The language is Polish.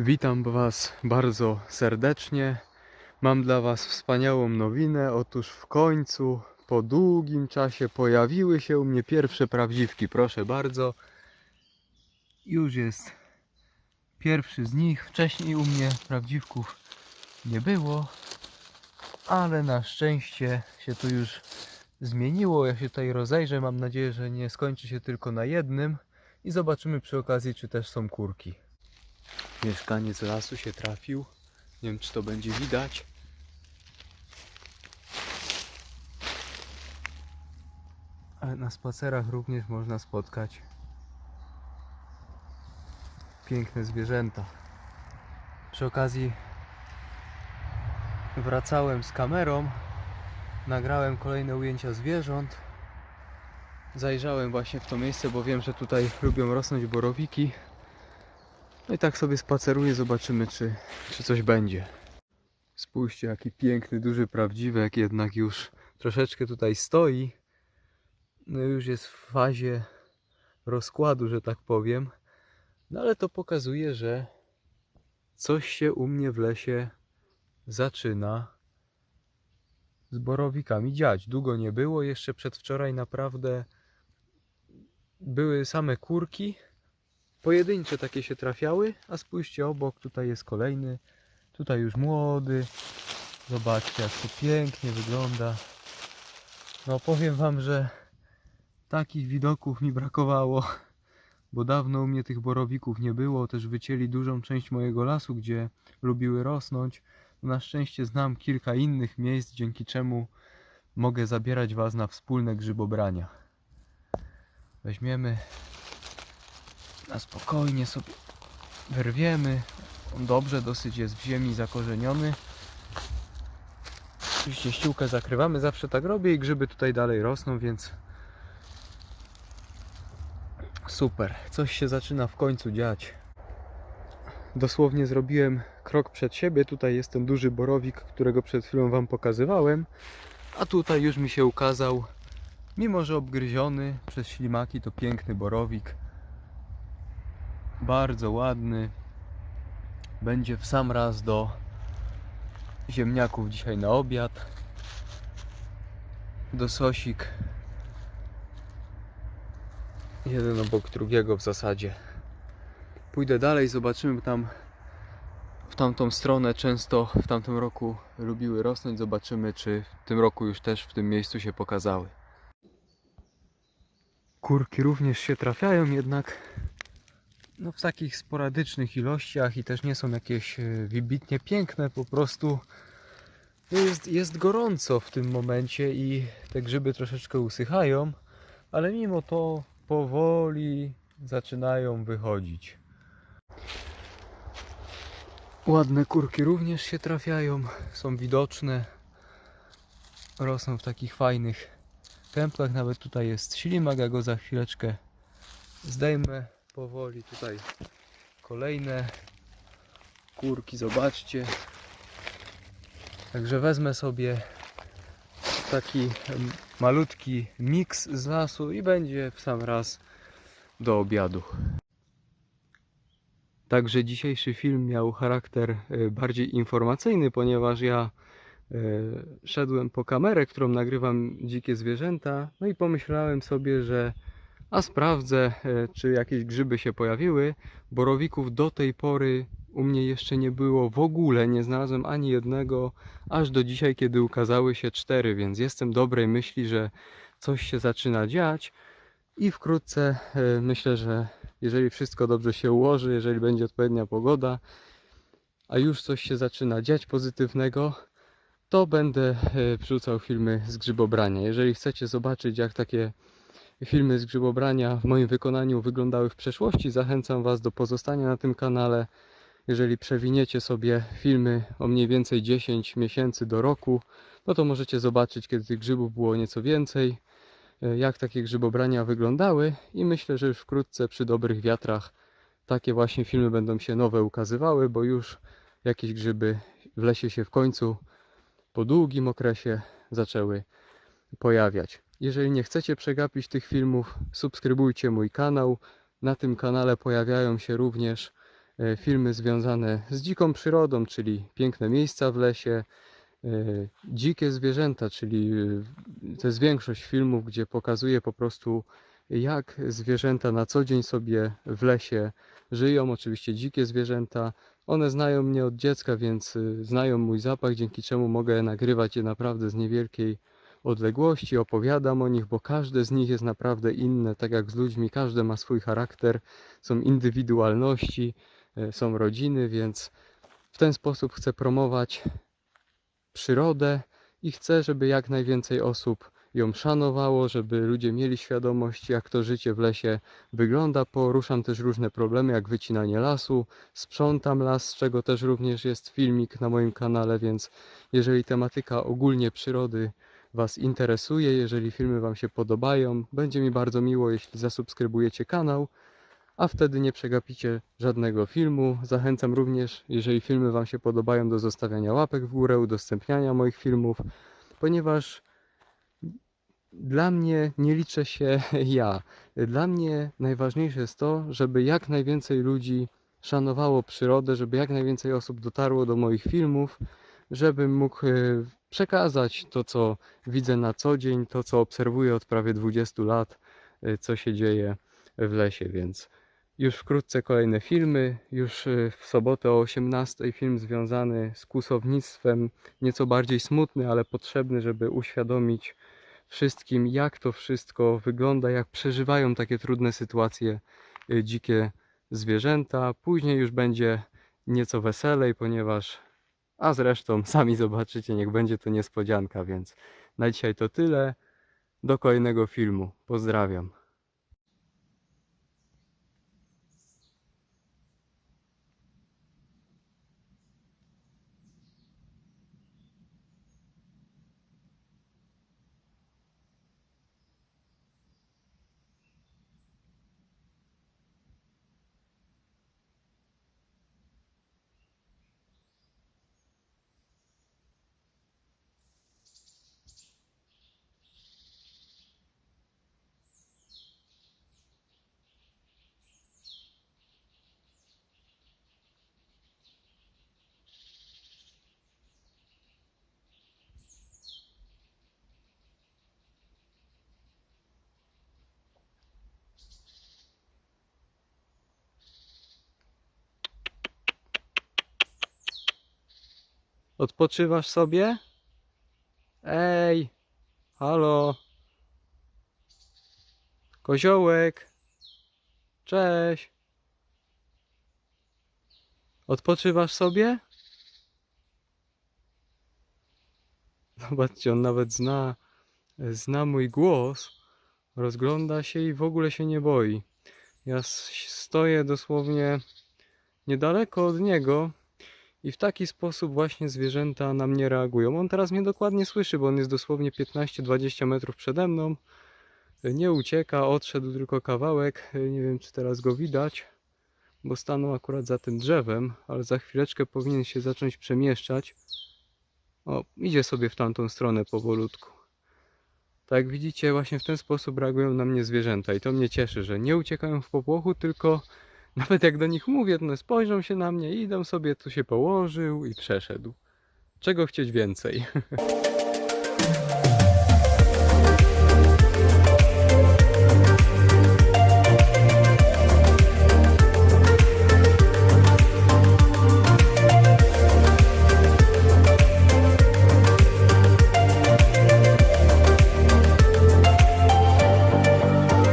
Witam Was bardzo serdecznie. Mam dla Was wspaniałą nowinę. Otóż w końcu, po długim czasie, pojawiły się u mnie pierwsze prawdziwki. Proszę bardzo. Już jest pierwszy z nich. Wcześniej u mnie prawdziwków nie było, ale na szczęście się to już zmieniło. Ja się tutaj rozejrzę. Mam nadzieję, że nie skończy się tylko na jednym. I zobaczymy przy okazji, czy też są kurki. Mieszkaniec lasu się trafił. Nie wiem, czy to będzie widać. Ale na spacerach również można spotkać piękne zwierzęta. Przy okazji wracałem z kamerą, nagrałem kolejne ujęcia zwierząt. Zajrzałem właśnie w to miejsce, bo wiem, że tutaj lubią rosnąć borowiki. No i tak sobie spaceruję, zobaczymy czy, czy coś będzie. Spójrzcie jaki piękny, duży, prawdziwy, jak jednak już troszeczkę tutaj stoi. No już jest w fazie rozkładu, że tak powiem. No ale to pokazuje, że coś się u mnie w lesie zaczyna z borowikami dziać. Długo nie było, jeszcze przedwczoraj naprawdę były same kurki, pojedyncze takie się trafiały, a spójrzcie obok, tutaj jest kolejny, tutaj już młody. Zobaczcie jak to pięknie wygląda. No powiem wam, że takich widoków mi brakowało, bo dawno u mnie tych borowików nie było, też wycięli dużą część mojego lasu, gdzie lubiły rosnąć. Na szczęście znam kilka innych miejsc, dzięki czemu mogę zabierać was na wspólne grzybobrania. Weźmiemy na spokojnie sobie wyrwiemy. On dobrze dosyć jest w ziemi zakorzeniony. Oczywiście ściółkę zakrywamy, zawsze tak robię i grzyby tutaj dalej rosną, więc super. Coś się zaczyna w końcu dziać. Dosłownie zrobiłem krok przed siebie. Tutaj jest ten duży borowik, którego przed chwilą Wam pokazywałem. A tutaj już mi się ukazał, mimo że obgryziony przez ślimaki, to piękny borowik bardzo ładny. Będzie w sam raz do ziemniaków dzisiaj na obiad. Do sosik. Jeden obok drugiego w zasadzie. Pójdę dalej, zobaczymy tam w tamtą stronę. Często w tamtym roku lubiły rosnąć. Zobaczymy, czy w tym roku już też w tym miejscu się pokazały. Kurki również się trafiają, jednak no w takich sporadycznych ilościach i też nie są jakieś e, wybitnie piękne, po prostu jest, jest gorąco w tym momencie i te grzyby troszeczkę usychają, ale mimo to powoli zaczynają wychodzić. Ładne kurki również się trafiają, są widoczne, rosną w takich fajnych templach, nawet tutaj jest ślimak, ja go za chwileczkę zdejmę powoli tutaj kolejne kurki, zobaczcie. Także wezmę sobie taki malutki miks z lasu i będzie w sam raz do obiadu. Także dzisiejszy film miał charakter e, bardziej informacyjny, ponieważ ja e, szedłem po kamerę, którą nagrywam dzikie zwierzęta, no i pomyślałem sobie, że a sprawdzę, e, czy jakieś grzyby się pojawiły. Borowików do tej pory u mnie jeszcze nie było w ogóle, nie znalazłem ani jednego, aż do dzisiaj, kiedy ukazały się cztery, więc jestem dobrej myśli, że coś się zaczyna dziać i wkrótce e, myślę, że jeżeli wszystko dobrze się ułoży, jeżeli będzie odpowiednia pogoda, a już coś się zaczyna dziać pozytywnego, to będę e, wrzucał filmy z grzybobrania. Jeżeli chcecie zobaczyć, jak takie filmy z grzybobrania w moim wykonaniu wyglądały w przeszłości. Zachęcam Was do pozostania na tym kanale. Jeżeli przewiniecie sobie filmy o mniej więcej 10 miesięcy do roku, no to możecie zobaczyć, kiedy tych grzybów było nieco więcej, e, jak takie grzybobrania wyglądały i myślę, że już wkrótce przy dobrych wiatrach takie właśnie filmy będą się nowe ukazywały, bo już jakieś grzyby w lesie się w końcu po długim okresie zaczęły pojawiać. Jeżeli nie chcecie przegapić tych filmów, subskrybujcie mój kanał. Na tym kanale pojawiają się również e, filmy związane z dziką przyrodą, czyli piękne miejsca w lesie, e, dzikie zwierzęta, czyli e, to jest większość filmów, gdzie pokazuje po prostu jak zwierzęta na co dzień sobie w lesie żyją. Oczywiście dzikie zwierzęta. One znają mnie od dziecka, więc znają mój zapach, dzięki czemu mogę nagrywać je naprawdę z niewielkiej odległości. Opowiadam o nich, bo każde z nich jest naprawdę inne, tak jak z ludźmi, każde ma swój charakter, są indywidualności, y, są rodziny, więc w ten sposób chcę promować przyrodę i chcę, żeby jak najwięcej osób ją szanowało, żeby ludzie mieli świadomość, jak to życie w lesie wygląda. Poruszam też różne problemy, jak wycinanie lasu, sprzątam las, z czego też również jest filmik na moim kanale, więc jeżeli tematyka ogólnie przyrody Was interesuje, jeżeli filmy Wam się podobają, będzie mi bardzo miło, jeśli zasubskrybujecie kanał, a wtedy nie przegapicie żadnego filmu. Zachęcam również, jeżeli filmy Wam się podobają, do zostawiania łapek w górę, udostępniania moich filmów, ponieważ dla mnie nie liczę się ja. Dla mnie najważniejsze jest to, żeby jak najwięcej ludzi szanowało przyrodę, żeby jak najwięcej osób dotarło do moich filmów, żebym mógł e, przekazać to, co widzę na co dzień, to, co obserwuję od prawie 20 lat, e, co się dzieje w lesie, więc już wkrótce kolejne filmy, już e, w sobotę o 18 film związany z kłusownictwem, nieco bardziej smutny, ale potrzebny, żeby uświadomić wszystkim, jak to wszystko wygląda, jak przeżywają takie trudne sytuacje y, dzikie zwierzęta. Później już będzie nieco weselej, ponieważ, a zresztą sami zobaczycie, niech będzie to niespodzianka, więc na dzisiaj to tyle. Do kolejnego filmu. Pozdrawiam. Odpoczywasz sobie? Ej, halo. Koziołek. Cześć. Odpoczywasz sobie? Zobaczcie, on nawet zna, zna mój głos. Rozgląda się i w ogóle się nie boi. Ja stoję dosłownie niedaleko od niego i w taki sposób właśnie zwierzęta na mnie reagują. On teraz mnie dokładnie słyszy, bo on jest dosłownie 15-20 metrów przede mną. Nie ucieka, odszedł tylko kawałek. Nie wiem, czy teraz go widać, bo stanął akurat za tym drzewem, ale za chwileczkę powinien się zacząć przemieszczać. O, idzie sobie w tamtą stronę powolutku. Tak jak widzicie, właśnie w ten sposób reagują na mnie zwierzęta i to mnie cieszy, że nie uciekają w popłochu, tylko nawet jak do nich mówię, to one spojrzą się na mnie idą sobie, tu się położył i przeszedł. Czego chcieć więcej?